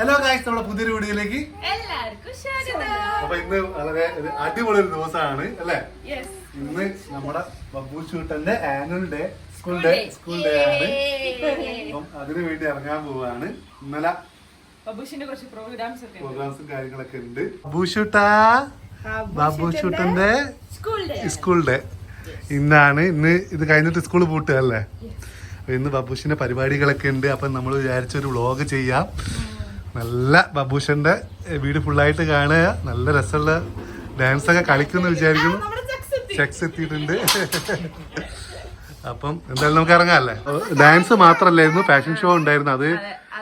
Hello guys നമ്മുടെ പുതിയൊരു വീഡിയോയിലേക്ക് അപ്പൊ ഇന്ന് വളരെ ഒരു അടിപൊളി ഒരു ദിവസമാണ് അല്ലെ? ഇന്ന് നമ്മുടെ Babbu ഷൂട്ടന്റെ annual day school day school day ആണ്. അപ്പം അതിനു വേണ്ടി ഇറങ്ങാൻ പോവാണ്. ഇന്നലെ പ്രോഗ്രാംസ് കാര്യങ്ങളൊക്കെ ഉണ്ട്. ബബുഷൂട്ടാ ബാബു ഷൂട്ടന്റെ സ്കൂൾ ഡേ സ്കൂൾ ഡേ ഇന്നാണ് ഇന്ന് ഇത് കഴിഞ്ഞിട്ട് സ്കൂൾ പൂട്ടുക അല്ലേ? ഇന്ന് ബബുഷിന്റെ പരിപാടികളൊക്കെ ഉണ്ട്. അപ്പൊ നമ്മൾ വിചാരിച്ചൊരു വ്ളോഗ് ചെയ്യാം. നല്ല ബബൂഷന്റെ വീട് ഫുള്ളായിട്ട് കാണുക. നല്ല രസമുള്ള ഡാൻസ് ഒക്കെ കളിക്കുമെന്ന് വിചാരിക്കുന്നു. നമ്മുടെ ചക്സ് എത്തി. ചെക്സ് എത്തിയിട്ടുണ്ട്. അപ്പം എന്തായാലും നമുക്ക് ഇറങ്ങാല്ലേ ഡാൻസ് മാത്രല്ലായിരുന്നു ഫാഷൻ ഷോ ഉണ്ടായിരുന്നു. അത്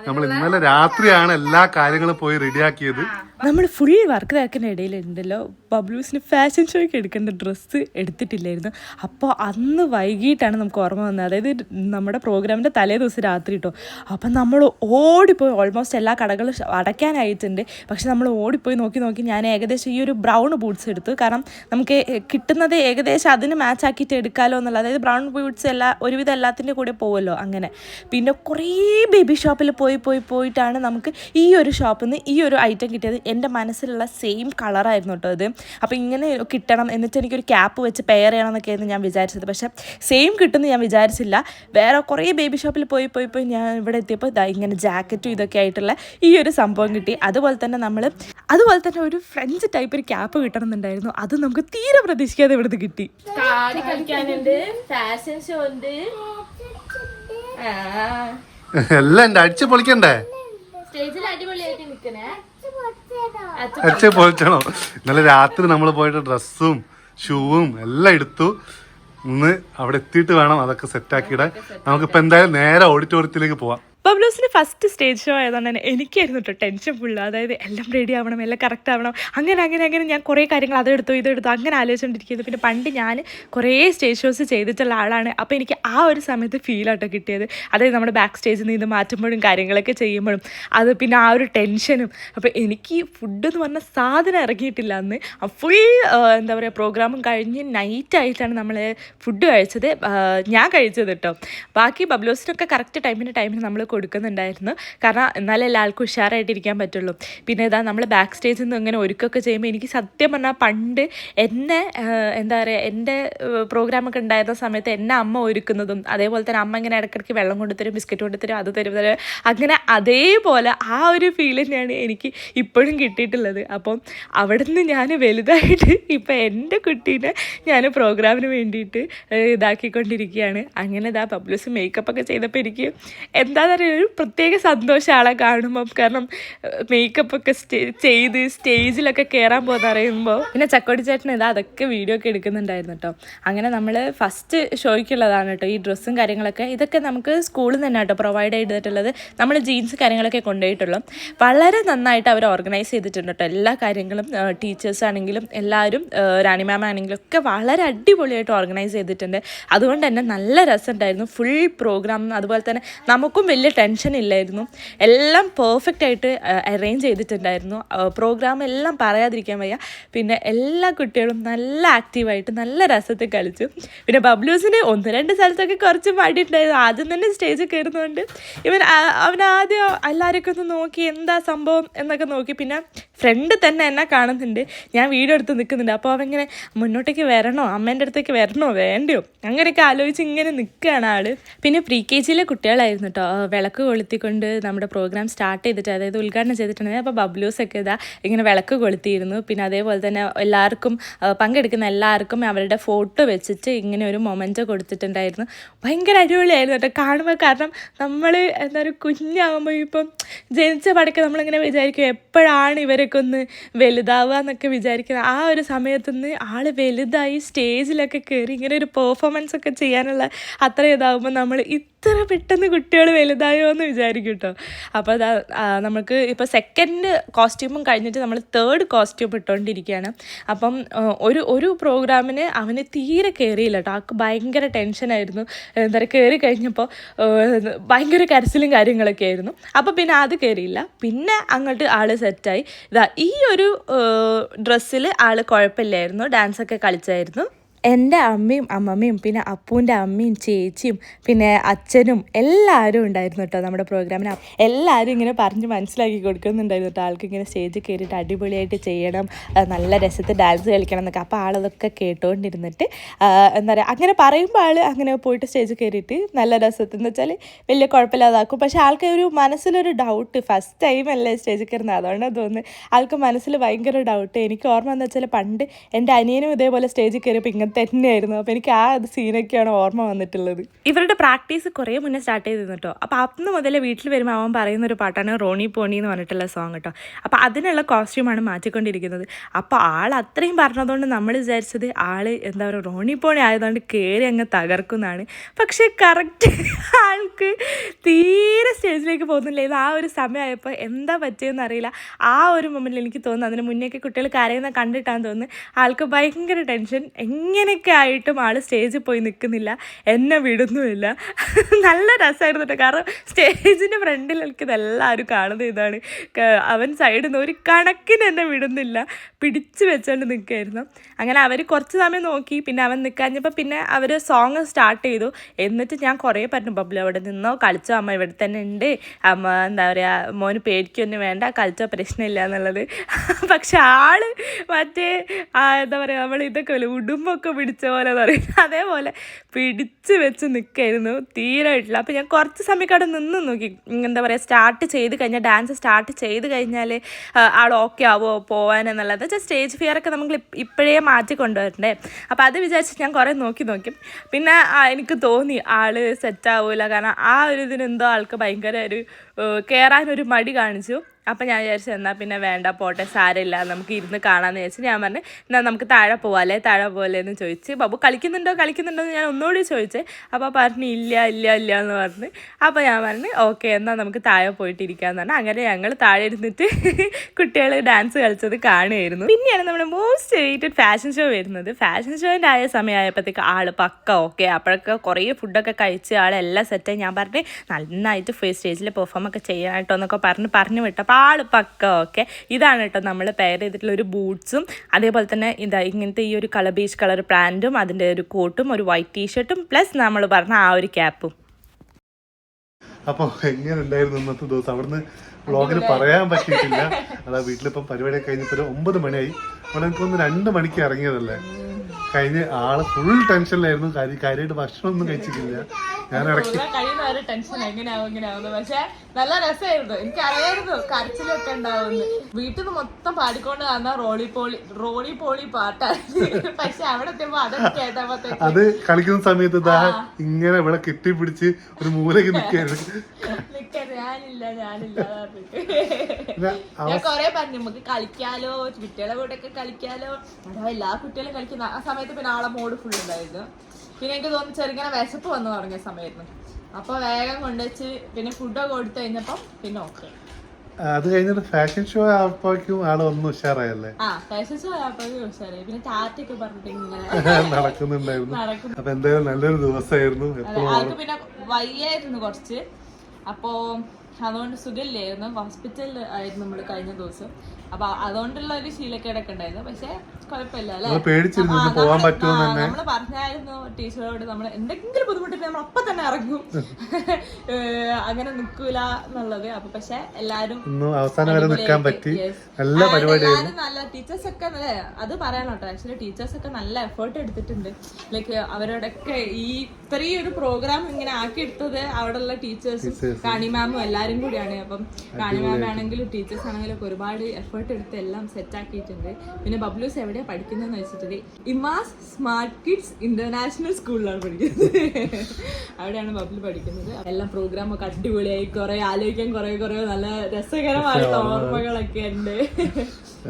നമ്മൾ ഇന്നലെ രാത്രിയാണ് എല്ലാ കാര്യങ്ങളും പോയി റെഡിയാക്കിയത് നമ്മൾ ഫുൾ വർക്ക് തിരക്കിന്റെ ഇടയിലുണ്ടല്ലോ ബബ്ലൂസിന് ഫാഷൻ ഷോയ്ക്ക് എടുക്കേണ്ട ഡ്രസ്സ് എടുത്തിട്ടില്ലായിരുന്നു. അപ്പോൾ അന്ന് വൈകിട്ടാണ് നമുക്ക് ഓർമ്മ വന്നത്. അതായത് നമ്മുടെ പ്രോഗ്രാമിന്റെ തലേ ദിവസം രാത്രി കേട്ടോ അപ്പം നമ്മൾ ഓടിപ്പോയി ഓൾമോസ്റ്റ് എല്ലാ കടകളും അടയ്ക്കാനായിട്ടുണ്ട്. പക്ഷെ നമ്മൾ ഓടിപ്പോയി നോക്കി നോക്കി ഞാൻ ഏകദേശം ഈ ഒരു ബ്രൗൺ ബൂട്ട്സ് എടുത്തു. കാരണം നമുക്ക് കിട്ടുന്നത് ഏകദേശം അതിന് മാച്ച് ആക്കിയിട്ട് എടുക്കാമല്ലോ എന്നുള്ള അതായത് ബ്രൗൺ ബൂട്ട്സ് എല്ലാ ഒരുവിധം എല്ലാത്തിന്റെ കൂടെ പോകുമല്ലോ അങ്ങനെ. പിന്നെ കുറേ ബേബി ഷോപ്പിൽ പോയി പോയി പോയിട്ടാണ് നമുക്ക് ഈ ഒരു ഷോപ്പിൽ നിന്ന് ഈ ഒരു ഐറ്റം കിട്ടിയത് എന്റെ മനസ്സിലുള്ള സെയിം കളറായിരുന്നു കേട്ടോ അത് അപ്പോൾ ഇങ്ങനെ കിട്ടണം എന്നിട്ട് എനിക്കൊരു ക്യാപ്പ് വെച്ച് പെയർ ചെയ്യണം എന്നൊക്കെയായിരുന്നു ഞാൻ വിചാരിച്ചത്. പക്ഷേ സെയിം കിട്ടുമെന്ന് ഞാൻ വിചാരിച്ചില്ല. വേറെ കുറേ ബേബി ഷോപ്പിൽ പോയി പോയി പോയി ഞാൻ ഇവിടെ എത്തിയപ്പോൾ ഇതാ ഇങ്ങനെ ജാക്കറ്റും ഇതൊക്കെ ആയിട്ടുള്ള ഈ ഒരു സംഭവം കിട്ടി. അതുപോലെ തന്നെ നമ്മൾ അതുപോലെ തന്നെ ഒരു ഫ്രഞ്ച് ടൈപ്പ് ഒരു ക്യാപ്പ് കിട്ടണമെന്നുണ്ടായിരുന്നു. അത് നമുക്ക് തീരെ പ്രതീക്ഷിക്കാതെ ഇവിടുന്ന് കിട്ടി. കാടി കളിക്കാനുണ്ട് ഫാഷൻ ഷോ ഉണ്ട്. എല്ലാം അടിച്ചു പൊളിക്കണ്ടേ? സ്റ്റേജിൽ അടിപൊളിയായിട്ട് നിക്കണേ അടിച്ച് പൊളിച്ചണോ? ഇന്നലെ രാത്രി നമ്മൾ പോയിട്ട് ഡ്രസ്സും ഷൂവും എല്ലാം എടുത്തു. ഇന്ന് അവിടെ എത്തിയിട്ട് വേണം അതൊക്കെ സെറ്റാക്കിയിടാൻ നമുക്കിപ്പോൾ എന്തായാലും നേരെ ഓഡിറ്റോറിയത്തിലേക്ക് പോവാം. ബബ്ലൂസിന് ഫസ്റ്റ് സ്റ്റേജ് ഷോ ആയതുകൊണ്ട് തന്നെ. എനിക്കായിരുന്നു കേട്ടോ ടെൻഷൻ ഫുള്ള് അതായത് എല്ലാം റെഡി ആവണം എല്ലാം കറക്റ്റ് ആവണം. അങ്ങനെ അങ്ങനെ അങ്ങനെ ഞാൻ കുറേ കാര്യങ്ങൾ അതെടുത്തു ഇതെടുത്തു അങ്ങനെ ആലോചിച്ചുകൊണ്ടിരിക്കുന്നത് പിന്നെ പണ്ട് ഞാൻ കുറേ സ്റ്റേജ് ഷോസ് ചെയ്തിട്ടുള്ള ആളാണ്. അപ്പോൾ എനിക്ക് ആ ഒരു സമയത്ത് ഫീൽ ആട്ടോ കിട്ടിയത്. അതായത് നമ്മുടെ ബാക്ക് സ്റ്റേജിൽ നിന്ന് ഇത് മാറ്റുമ്പോഴും കാര്യങ്ങളൊക്കെ ചെയ്യുമ്പോഴും. അത് പിന്നെ ആ ഒരു ടെൻഷനും അപ്പോൾ എനിക്ക് ഫുഡ് എന്ന് പറഞ്ഞ സാധനം ഇറങ്ങിയിട്ടില്ല അന്ന്. ഫുൾ എന്താ പറയുക പ്രോഗ്രാമും കഴിഞ്ഞ് നൈറ്റ് ആയിട്ടാണ് നമ്മൾ ഫുഡ് കഴിച്ചത്. ഞാൻ കഴിച്ചത് കേട്ടോ ബാക്കി ബബ്ലോസിനൊക്കെ കറക്റ്റ് ടൈമിന് ടൈമിന് നമ്മൾ കൊടുക്കുന്നുണ്ടായിരുന്നു. കാരണം എന്നാലേ എല്ലാവർക്കും ഉഷാറായിട്ടിരിക്കാൻ പറ്റുള്ളൂ. പിന്നെ ഇതാ നമ്മൾ ബാക്ക് സ്റ്റേജിൽ നിന്ന് ഇങ്ങനെ ഒരുക്കൊക്കെ ചെയ്യുമ്പോൾ എനിക്ക് സത്യം പറഞ്ഞാൽ പണ്ട് എന്നെ എന്താ പറയുക എന്റെ പ്രോഗ്രാമൊക്കെ ഉണ്ടായിരുന്ന സമയത്ത് എന്നെ അമ്മ ഒരുക്കുന്നതും അതേപോലെ തന്നെ അമ്മ ഇങ്ങനെ ഇടയ്ക്കിടയ്ക്ക് വെള്ളം കൊണ്ടുതരും ബിസ്ക്കറ്റ് കൊണ്ടുതരും അത് തരും തരും അങ്ങനെ അതേപോലെ ആ ഒരു ഫീൽ തന്നെയാണ് എനിക്ക് ഇപ്പോഴും കിട്ടിയിട്ടുള്ളത്. അപ്പം അവിടെ നിന്ന് ഞാൻ വലുതായിട്ട് ഇപ്പം എന്റെ കുട്ടീനെ ഞാൻ പ്രോഗ്രാമിന് വേണ്ടിയിട്ട് ഇതാക്കിക്കൊണ്ടിരിക്കുകയാണ്. അങ്ങനെ ഇതാ പബ്ലിസ് മേക്കപ്പ് ഒക്കെ ചെയ്തപ്പോൾ എനിക്ക് എന്താ പറയുക ഒരു പ്രത്യേക സന്തോഷം ആളെ കാണുമ്പം. കാരണം മേക്കപ്പ് ഒക്കെ ചെയ്ത് സ്റ്റേജിലൊക്കെ കയറാൻ പോകുന്ന അറിയുമ്പോൾ പിന്നെ ചക്കോടി ചേട്ടൻ ഇതാ അതൊക്കെ വീഡിയോ ഒക്കെ എടുക്കുന്നുണ്ടായിരുന്നു കേട്ടോ അങ്ങനെ നമ്മൾ ഫസ്റ്റ് ഷോയ്ക്കുള്ളതാണ് കേട്ടോ ഈ ഡ്രസ്സും കാര്യങ്ങളൊക്കെ ഇതൊക്കെ നമുക്ക് സ്കൂളിൽ നിന്ന് തന്നെ കേട്ടോ പ്രൊവൈഡ് ചെയ്തിട്ടുള്ളത്. നമ്മൾ ജീൻസ് കാര്യങ്ങളൊക്കെ കൊണ്ടുപോയിട്ടുള്ളൂ. വളരെ നന്നായിട്ട് അവർ ഓർഗനൈസ് ചെയ്തിട്ടുണ്ട് കേട്ടോ എല്ലാ കാര്യങ്ങളും ടീച്ചേഴ്സ് ആണെങ്കിലും എല്ലാവരും റാണി മാം ആണെങ്കിലും ഒക്കെ വളരെ അടിപൊളിയായിട്ട് ഓർഗനൈസ് ചെയ്തിട്ടുണ്ട്. അതുകൊണ്ട് തന്നെ നല്ല രസമുണ്ടായിരുന്നു. ഫുൾ പ്രോഗ്രാം അതുപോലെ തന്നെ നമുക്കും വലിയ ടെൻഷൻ ഇല്ലായിരുന്നു. എല്ലാം പെർഫെക്റ്റ് ആയിട്ട് അറേഞ്ച് ചെയ്തിട്ടുണ്ടായിരുന്നു. പ്രോഗ്രാം എല്ലാം പറയാതിരിക്കാൻ വയ്യ. പിന്നെ എല്ലാ കുട്ടികളും നല്ല ആക്റ്റീവായിട്ട് നല്ല രസത്തിൽ കളിച്ചു. പിന്നെ ബബ്ലൂസിന് ഒന്ന് രണ്ട് സ്ഥലത്തൊക്കെ കുറച്ച് മടിയുണ്ടായിരുന്നു. ആദ്യം തന്നെ സ്റ്റേജിൽ കയറുന്നതുകൊണ്ട്. ഇവൻ അവൻ ആദ്യം എല്ലാവരൊക്കെ ഒന്ന് നോക്കി എന്താ സംഭവം എന്നൊക്കെ നോക്കി. പിന്നെ ഫ്രണ്ട് തന്നെ എന്നെ കാണുന്നുണ്ട്. ഞാൻ വീഡിയോ എടുത്ത് നിൽക്കുന്നുണ്ട്. അപ്പോൾ അവങ്ങനെ മുന്നോട്ടേക്ക് വരണോ? അമ്മേന്റെ അടുത്തേക്ക് വരണോ? വേണ്ടയോ? അങ്ങനെയൊക്കെ ആലോചിച്ച് ഇങ്ങനെ നിൽക്കുകയാണ് ആൾ പിന്നെ പ്രീ കെ ജിയിലെ കുട്ടികളായിരുന്നു കേട്ടോ വിളക്ക് കൊളുത്തിക്കൊണ്ട് നമ്മുടെ പ്രോഗ്രാം സ്റ്റാർട്ട് ചെയ്തിട്ട് അതായത് ഉദ്ഘാടനം ചെയ്തിട്ടുണ്ടെങ്കിൽ അപ്പോൾ ബബ്ലൂസ് ഒക്കെ ഇതാ ഇങ്ങനെ വിളക്ക് കൊളുത്തിയിരുന്നു. പിന്നെ അതേപോലെ തന്നെ എല്ലാവർക്കും പങ്കെടുക്കുന്ന എല്ലാവർക്കും അവരുടെ ഫോട്ടോ വെച്ചിട്ട് ഇങ്ങനെ ഒരു മൊമെന്റോ കൊടുത്തിട്ടുണ്ടായിരുന്നു. ഭയങ്കര അടിപൊളിയായിരുന്നു കേട്ടോ. കാണുമ്പോൾ കാരണം നമ്മൾ എന്താ പറയുക കുഞ്ഞാകുമ്പോൾ ഇപ്പം ജനിച്ച പടക്കെ നമ്മളിങ്ങനെ വിചാരിക്കും എപ്പോഴാണ് ഇവരൊക്കെ ഒന്ന് വലുതാവുക എന്നൊക്കെ വിചാരിക്കുന്നത് ആ ഒരു സമയത്തുനിന്ന് ആൾ വലുതായി സ്റ്റേജിലൊക്കെ കയറി ഇങ്ങനെ ഒരു പെർഫോമൻസ് ഒക്കെ ചെയ്യാനുള്ള അത്ര ഇതാവുമ്പോൾ നമ്മൾ ഇത്ര പെട്ടെന്ന് കുട്ടികൾ വലുതായോ എന്ന് വിചാരിക്കും കേട്ടോ അപ്പോൾ അതാ നമുക്ക് ഇപ്പോൾ സെക്കൻഡ് കോസ്റ്റ്യൂമും കഴിഞ്ഞിട്ട് നമ്മൾ തേർഡ് കോസ്റ്റ്യൂം ഇട്ടുകൊണ്ടിരിക്കുകയാണ് അപ്പം ഒരു ഒരു പ്രോഗ്രാമിന് അവന് തീരെ കയറിയില്ല കേട്ടോ ആൾക്ക് ഭയങ്കര ടെൻഷനായിരുന്നു എന്താ പറയുക കയറി കഴിഞ്ഞപ്പോൾ ഭയങ്കര കരച്ചിലും കാര്യങ്ങളൊക്കെ ആയിരുന്നു. അപ്പോൾ പിന്നെ അത് കയറിയില്ല പിന്നെ അങ്ങോട്ട് ആൾ സെറ്റായി ഇതാ ഈ ഒരു ഡ്രസ്സിൽ ആൾ കുഴപ്പമില്ലായിരുന്നു. ഡാൻസൊക്കെ കളിച്ചായിരുന്നു. എന്റെ അമ്മയും അമ്മമ്മയും പിന്നെ അപ്പൂന്റെ അമ്മയും ചേച്ചിയും പിന്നെ അച്ഛനും എല്ലാവരും ഉണ്ടായിരുന്നു കേട്ടോ നമ്മുടെ പ്രോഗ്രാമിന്. എല്ലാവരും ഇങ്ങനെ പറഞ്ഞ് മനസ്സിലാക്കി കൊടുക്കുന്നുണ്ടായിരുന്നു കേട്ടോ. ആൾക്ക് ഇങ്ങനെ സ്റ്റേജിൽ കയറിയിട്ട് അടിപൊളിയായിട്ട് ചെയ്യണം നല്ല രസത്തിൽ ഡാൻസ് കളിക്കണം എന്നൊക്കെ. അപ്പോൾ ആളതൊക്കെ കേട്ടുകൊണ്ടിരുന്നിട്ട് എന്താ പറയുക അങ്ങനെ പറയുമ്പോൾ ആൾ അങ്ങനെ പോയിട്ട് സ്റ്റേജിൽ കയറിയിട്ട് നല്ല രസത്തിൽ എന്ന് വെച്ചാൽ വലിയ കുഴപ്പമില്ലാതാക്കും. പക്ഷേ ആൾക്ക് ഒരു മനസ്സിലൊരു ഡൗട്ട് ഫസ്റ്റ് ടൈം അല്ലേ സ്റ്റേജിൽ കയറുന്നത്. അതുകൊണ്ട് തോന്നുന്നത്. ആൾക്ക് മനസ്സിൽ ഭയങ്കര ഡൗട്ട് എനിക്ക് ഓർമ്മ എന്ന് വെച്ചാൽ പണ്ട് എന്റെ അനിയനും ഇതേപോലെ സ്റ്റേജിൽ കയറിയപ്പോൾ തന്നെയായിരുന്നു. അപ്പോൾ എനിക്ക് ആ സീനൊക്കെയാണ് ഓർമ്മ വന്നിട്ടുള്ളത്. ഇവരുടെ പ്രാക്ടീസ് കുറേ മുന്നേ സ്റ്റാർട്ട് ചെയ്തിരുന്നു കേട്ടോ. അപ്പോൾ അന്ന് മുതലേ വീട്ടിൽ വരുമ്പോൾ അവൻ പറയുന്ന ഒരു പാട്ടാണ് റോണി പോണി എന്ന് പറഞ്ഞിട്ടുള്ള സോങ് കേട്ടോ. അപ്പോൾ അതിനുള്ള കോസ്റ്റ്യൂമാണ് മാറ്റിക്കൊണ്ടിരിക്കുന്നത്. അപ്പോൾ ആൾ അത്രയും പറഞ്ഞതുകൊണ്ട് നമ്മൾ വിചാരിച്ചത് ആൾ എന്താ പറയുക റോണി പോണി ആയതുകൊണ്ട് കയറി അങ്ങ് തകർക്കുന്നതാണ് പക്ഷേ കറക്റ്റ് ആൾക്ക് തീരെ സ്റ്റേജിലേക്ക് പോകുന്നില്ല. ഇത് ആ ഒരു സമയമായപ്പോൾ എന്താ പറ്റിയെന്ന് അറിയില്ല. ആ ഒരു മൊമെന്റിൽ എനിക്ക് തോന്നുന്നു. അതിന് മുന്നേക്ക് കുട്ടികൾ കരയുന്ന കണ്ടിട്ടാന്ന് തോന്നുന്നു. ആൾക്ക് ഭയങ്കര ടെൻഷൻ എങ്ങനെയൊക്കെ ആയിട്ടും ആൾ സ്റ്റേജിൽ പോയി നിൽക്കുന്നില്ല എന്നെ വിടുന്നുമില്ല. നല്ല രസമായിരുന്നു കേട്ടോ. കാരണം സ്റ്റേജിന്റെ ഫ്രണ്ടിൽ നിൽക്കുന്ന എല്ലാവരും കാണുന്ന ഇതാണ്. അവൻ സൈഡിൽ നിന്ന് ഒരു കണക്കിന് എന്നെ വിടുന്നില്ല. പിടിച്ചു വെച്ചുകൊണ്ട് നിൽക്കുമായിരുന്നു അങ്ങനെ അവർ കുറച്ച് സമയം നോക്കി പിന്നെ അവൻ നിൽക്കാഞ്ഞപ്പോൾ പിന്നെ അവർ സോങ് സ്റ്റാർട്ട് ചെയ്തു. എന്നിട്ട് ഞാൻ കുറേ പറഞ്ഞു ബബ്ലു അവിടെ നിന്നോ? കളിച്ചോ? അമ്മ ഇവിടെ തന്നെ ഉണ്ട്. അമ്മ എന്താ പറയുക മോന് പേടിക്കൊന്നും വേണ്ട. കളിച്ചോ? പ്രശ്നമില്ല എന്നുള്ളത്. പക്ഷെ ആൾ മറ്റേ എന്താ പറയുക നമ്മൾ ഇതൊക്കെ അല്ലേ ഉടുമ്പൊക്കെ പിടിച്ച പോലെ എന്ന് പറയും അതേപോലെ പിടിച്ച് വെച്ച് നിൽക്കായിരുന്നു തീരെ ഇട്ടില്ല അപ്പോൾ ഞാൻ കുറച്ച് സമയം അവിടെ നിന്ന് നോക്കി. എന്താ പറയുക സ്റ്റാർട്ട് ചെയ്ത് കഴിഞ്ഞാൽ ഡാൻസ് സ്റ്റാർട്ട് ചെയ്ത് കഴിഞ്ഞാൽ ആൾ ഓക്കെ ആവുമോ പോവാൻ എന്നുള്ളത്. സ്റ്റേജ് ഫിയർ ഒക്കെ നമ്മൾ ഇപ്പോഴേ മാറ്റി കൊണ്ടുവരണ്ടേ. അപ്പോൾ അത് വിചാരിച്ച് ഞാൻ കുറേ നോക്കി നോക്കി. പിന്നെ എനിക്ക് തോന്നി ആൾ സെറ്റ് ആവില്ല കാരണം ആ ഒരു ഇതിനെന്തോ ആൾക്ക് ഭയങ്കര ഒരു കയറാനൊരു മടി കാണിച്ചു. അപ്പം ഞാൻ വിചാരിച്ചു എന്നാൽ പിന്നെ വേണ്ട പോട്ടെ സാരമില്ല നമുക്ക് ഇരുന്ന് കാണാമെന്ന് വിചാരിച്ചു. ഞാൻ പറഞ്ഞു എന്നാൽ നമുക്ക് താഴെ പോവാല്ലേ താഴെ പോകല്ലേ എന്ന് ചോദിച്ച് ബാബു കളിക്കുന്നുണ്ടോ കളിക്കുന്നുണ്ടോ? എന്ന് ഞാൻ ഒന്നുകൂടി ചോദിച്ചേ അപ്പോൾ പറഞ്ഞു ഇല്ല ഇല്ല ഇല്ല എന്ന് പറഞ്ഞ് അപ്പോൾ ഞാൻ പറഞ്ഞു ഓക്കെ എന്നാൽ നമുക്ക് താഴെ പോയിട്ട് ഇരിക്കാമെന്ന് പറഞ്ഞു. അങ്ങനെ ഞങ്ങൾ താഴെ ഇരുന്നിട്ട് കുട്ടികൾ ഡാൻസ് കളിച്ചത് കാണുമായിരുന്നു പിന്നെയാണ് നമ്മുടെ മോസ്റ്റ് വെയിറ്റഡ് ഫാഷൻ ഷോ വരുന്നത്. ഫാഷൻ ഷോന്റെ ആയ സമയമായപ്പോഴത്തേക്ക് ആൾ പക്ക ഓക്കെ അപ്പോഴൊക്കെ കുറേ ഫുഡൊക്കെ കഴിച്ച് ആളെല്ലാം സെറ്റായി ഞാൻ പറഞ്ഞു നന്നായിട്ട് ഫസ്റ്റ് സ്റ്റേജിൽ പെർഫോം ഒക്കെ ചെയ്യാൻ എന്നൊക്കെ പറഞ്ഞ് പറഞ്ഞു വിട്ടു അപ്പോൾ പക്ക ഓക്കെ ഇതാണ് കേട്ടോ നമ്മൾ പെയർ ചെയ്തിട്ടുള്ള ഒരു ബൂട്ട്സും. അതേപോലെ തന്നെ ഇതാ ഇങ്ങനത്തെ ഈ ഒരു കളർ ബീച്ച് കളർ പാന്റും അതിന്റെ ഒരു കോട്ടും ഒരു വൈറ്റ് ടീഷർട്ടും പ്ലസ് നമ്മൾ പറഞ്ഞ ആ ഒരു ക്യാപ്പും അപ്പൊ എങ്ങനെ ഉണ്ടായിരുന്നു ഇന്നത്തെ ദിവസം? അവിടുന്ന് വ്ളോഗിൽ പറയാൻ പറ്റിയിട്ടില്ല. അതാ വീട്ടിലിപ്പം പരിപാടി കഴിഞ്ഞപ്പോ ഒരു ഒമ്പത് മണിയായി. അപ്പോൾ എനിക്ക് ഒന്ന് രണ്ട് മണിക്ക് ഇറങ്ങിയതല്ലേ? കഴിഞ്ഞ് ആൾ ഫുൾ ടെൻഷനിലായിരുന്നു കാര്യം കാര്യമായിട്ട് ഭക്ഷണം ഒന്നും കഴിച്ചിട്ടില്ല. ഞാൻ ഇടയ്ക്ക് കഴിയുന്ന ഒരു ടെൻഷൻ എങ്ങനെയാവും എങ്ങനെയാവുന്നു പക്ഷെ നല്ല രസമായിരുന്നു. എനിക്ക് അറിയായിരുന്നു കരച്ചിലൊക്കെ ഉണ്ടാവുന്നു വീട്ടിൽ നിന്ന് മൊത്തം പാടിക്കൊണ്ട് വന്ന റോളി പോളി റോളി പോളി പാട്ടായിരുന്നു. പക്ഷെ അവിടെ എത്തിയപ്പോ അതൊക്കെ കേട്ടപ്പോഴത്തേക്ക് അത് കളിക്കുന്ന സമയത്ത് ദാ ഇങ്ങനെ ഇവിടെ കെട്ടിപ്പിടിച്ച് ഒരു മൂലയ്ക്ക് നിൽക്കായിരുന്നു ഞാനില്ല ഞാനില്ല ഞാൻ കൊറേ പറഞ്ഞു നമുക്ക് കളിക്കാലോ കുട്ടികളെ കൂടെ ഒക്കെ കളിക്കാലോ എല്ലാ കുട്ടികളും കളിക്കുന്ന ആ സമയത്ത് പിന്നെ ആളെ മോഡ് ഫുൾ ഉണ്ടായിരുന്നു. പിന്നെ എനിക്ക് തോന്നുന്നു ചെറുങ്ങനെ വിശപ്പ് വന്നു തുടങ്ങിയ സമയത്ത്. അപ്പൊ വേഗം കൊണ്ടുവച്ച് പിന്നെ ഫുഡൊക്കെ കൊടുത്തു കഴിഞ്ഞപ്പോ പിന്നെ ഓക്കെ. അത് കഴിഞ്ഞിട്ട് ഫാഷൻ ഷോ ആയപ്പോഴേക്കും ആൾ ഒന്ന് ഉഷാറായല്ലേ? ആ ഫാഷൻ ഷോ ആയപ്പോഴേക്കും ഉഷാറായി. പിന്നെ ടാറ്റൊക്കെ പറഞ്ഞിട്ട് നടക്കുന്നുണ്ടായിരുന്നു. നടക്കും അപ്പൊ എന്തായാലും നല്ലൊരു ദിവസമായിരുന്നു ആൾക്ക് പിന്നെ വയ്യായിരുന്നു കുറച്ച്. അപ്പോ അതുകൊണ്ട് സുഖമില്ലായിരുന്നു. ഹോസ്പിറ്റലിൽ ആയിരുന്നു നമ്മൾ കഴിഞ്ഞ ദിവസം. അപ്പൊ അതുകൊണ്ടുള്ള ഒരു ശീലക്കേടൊക്കെ ഉണ്ടായിരുന്നു. പക്ഷെ കുഴപ്പമില്ല അല്ലേ? നമ്മൾ പറഞ്ഞായിരുന്നു ടീച്ചറോട് നമ്മൾ എന്തെങ്കിലും ബുദ്ധിമുട്ടില്ല നമ്മൾ അപ്പൊ തന്നെ ഇറങ്ങും. അങ്ങനെ നിക്കൂല എന്നുള്ളത്. അപ്പൊ പക്ഷെ എല്ലാരും അവസാനം വരെ നിൽക്കാൻ പറ്റി. നല്ല പരിപാടിയായിരുന്നു. നല്ല ടീച്ചേഴ്സ് ഒക്കെ അത് പറയണം കേട്ടോ. ആക്ച്വലി ടീച്ചേഴ്സ് ഒക്കെ നല്ല എഫേർട്ട് എടുത്തിട്ടുണ്ട്. ലൈക്ക് അവരോടൊക്കെ ഈ ഇത്രയും ഒരു പ്രോഗ്രാം ഇങ്ങനെ ആക്കിയെടുത്തത് അവിടെയുള്ള ടീച്ചേഴ്സും കാണി മാമും എല്ലാരും കൂടിയാണ്. അപ്പം കാണി മാം ആണെങ്കിലും ടീച്ചേഴ്സ് ആണെങ്കിലും ഒക്കെ ഒരുപാട് എഫേർട്ട് എടുത്ത് എല്ലാം സെറ്റ് ആക്കിയിട്ടുണ്ട്. പിന്നെ ബബ്ലൂസ് എവിടെയാണ് പഠിക്കുന്നതെന്ന് വെച്ചിട്ടുണ്ടെങ്കിൽ ഇമാസ് സ്മാർട്ട് കിഡ്സ് ഇന്റർനാഷണൽ സ്കൂളിലാണ് പഠിക്കുന്നത്. അവിടെയാണ് ബബ്ലു പഠിക്കുന്നത്. എല്ലാം പ്രോഗ്രാം ഒക്കെ അടിപൊളിയായി. കുറെ ആലോചിക്കാൻ കുറെ കുറെ നല്ല രസകരമായിട്ടുള്ള ഓർമ്മകളൊക്കെ ഉണ്ട്.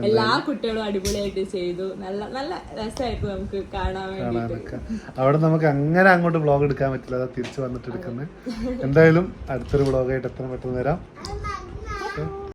എല്ലാ കുട്ടികളും അടിപൊളിയായിട്ട് ചെയ്തു. നല്ല നല്ല രസമായിരുന്നു നമുക്ക് കാണാൻ വേണ്ടിയിട്ട്. അവിടെ നമുക്ക് അങ്ങനെ അങ്ങോട്ട് ബ്ലോഗ് എടുക്കാൻ പറ്റില്ല. തിരിച്ചു വന്നിട്ട് എടുക്കുന്നത് എന്തായാലും അടുത്തൊരു വ്ളോഗായിട്ട് എത്ര പെട്ടെന്ന് വരാം.